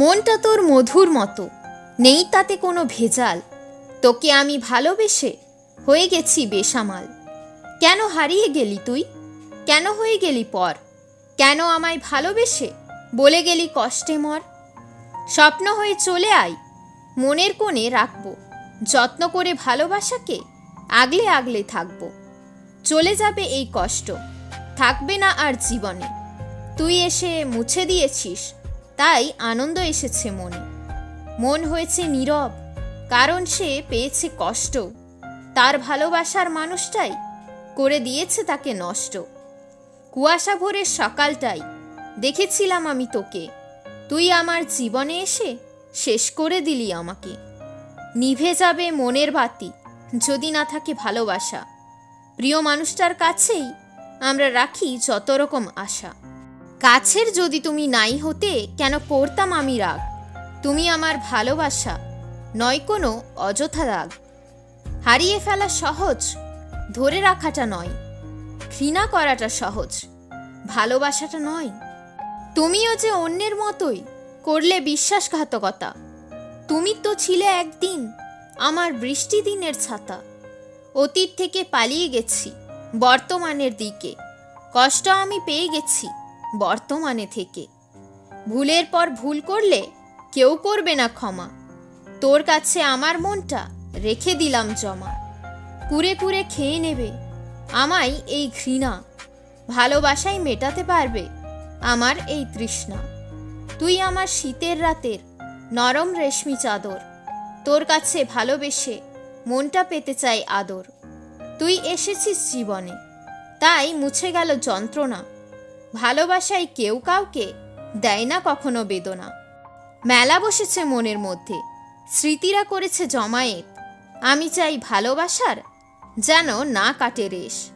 মনটা তোর মধুর মতো। নেই তাতে কোনো ভেজাল। তোকে আমি ভালোবেসে হয়ে গেছি বেসামাল। কেন হারিয়ে গেলি তুই? কেন হয়ে গেলি পর? কেন আমায় ভালোবেসে বলে গেলি কষ্টে মর? স্বপ্ন হয়ে চলে আয়, মনের কোণে রাখব। যত্ন করে ভালোবাসাকে আগলে আগলে থাকব। চলে যাবে এই কষ্ট, থাকবে না আর জীবনে। তুই এসে মুছে দিয়েছিস তাই আনন্দ এসেছে মনে। মন হয়েছে নীরব, কারণ সে পেয়েছে কষ্ট। তার ভালোবাসার মানুষটাই করে দিয়েছে তাকে নষ্ট। কুয়াশা ভোরের সকালটাই, দেখেছিলাম আমি তোকে। তুই আমার জীবনে এসে শেষ করে দিলি আমাকে। নিভে যাবে মনের বাতি, যদি না থাকে ভালোবাসা। প্রিয় মানুষটার কাছেই আমরা রাখি যত রকম আশা। কাছের যদি তুমি নাই হতে কেন করতাম আমি রাগ? তুমি আমার ভালোবাসা, নয় কোনো অযথা রাগ। হারিয়ে ফেলা সহজ, ধরে রাখাটা নয়। ঘৃণা করাটা সহজ, ভালোবাসাটা নয়। তুমিও যে অন্যের মতোই করলে বিশ্বাসঘাতকতা। তুমি তো ছিলে একদিন আমার বৃষ্টি দিনের ছাতা। অতীত থেকে পালিয়ে গেছি বর্তমানের দিকে। কষ্ট আমি পেয়ে গেছি বর্তমানে থেকে। ভুলের পর ভুল করলে কেউ করবে না ক্ষমা। তোর কাছে আমার মনটা রেখে দিলাম জমা। কুরে কুরে খেয়ে নেবে আমায় এই ঘৃণা। ভালোবাসাই মেটাতে পারবে আমার এই তৃষ্ণা। তুই আমার শীতের রাতের নরম রেশমি চাদর। তোর কাছে ভালোবেসে মনটা পেতে চাই আদর। তুই এসেছিস জীবনে। তাই মুছে গেল যন্ত্রণা। ভালোবাসায় কেউ কাউকে দেয় না কখনো বেদনা। মেলা বসেছে মনের মধ্যে, স্মৃতিরা করেছে জমায়েত। আমি চাই ভালোবাসার যেন না কাটে রেশ।